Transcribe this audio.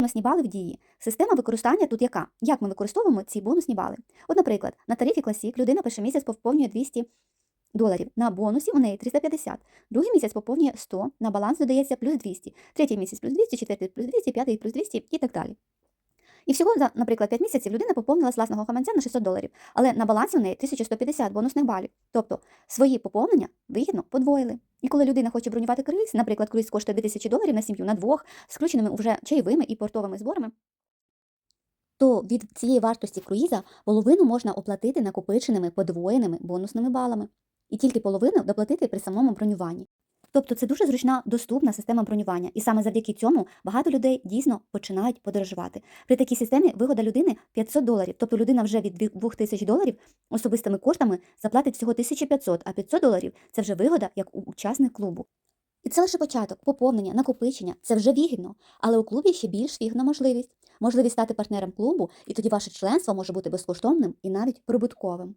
Бонусні бали в дії. Система використання тут яка? Як ми використовуємо ці бонусні бали? От, наприклад, на тарифі класік людина перший місяць поповнює 200 доларів. На бонусі у неї 350. Другий місяць поповнює 100, на баланс додається плюс 200. Третій місяць плюс 200, четвертий плюс 200, п'ятий плюс 200 і так далі. І всього за, наприклад, 5 місяців людина поповнила власного гаманця на 600 доларів, але на балансі у неї 1150 бонусних балів. Тобто свої поповнення вигідно подвоїли. І коли людина хоче бронювати круїз, наприклад, круїз коштує 2000 доларів на сім'ю на двох, з включеними вже чайовими і портовими зборами, то від цієї вартості круїза половину можна оплатити накопиченими подвоєними бонусними балами, і тільки половину доплатити при самому бронюванні. Тобто це дуже зручна, доступна система бронювання, і саме завдяки цьому багато людей дійсно починають подорожувати. При такій системі вигода людини 500 доларів, тобто людина вже від 2000 доларів особистими коштами заплатить всього 1500, а 500 доларів це вже вигода як у учасник клубу. І це лише початок, поповнення, накопичення це вже вигідно, але у клубі ще більш вигідна можливість можливість стати партнером клубу, і тоді ваше членство може бути безкоштовним і навіть прибутковим.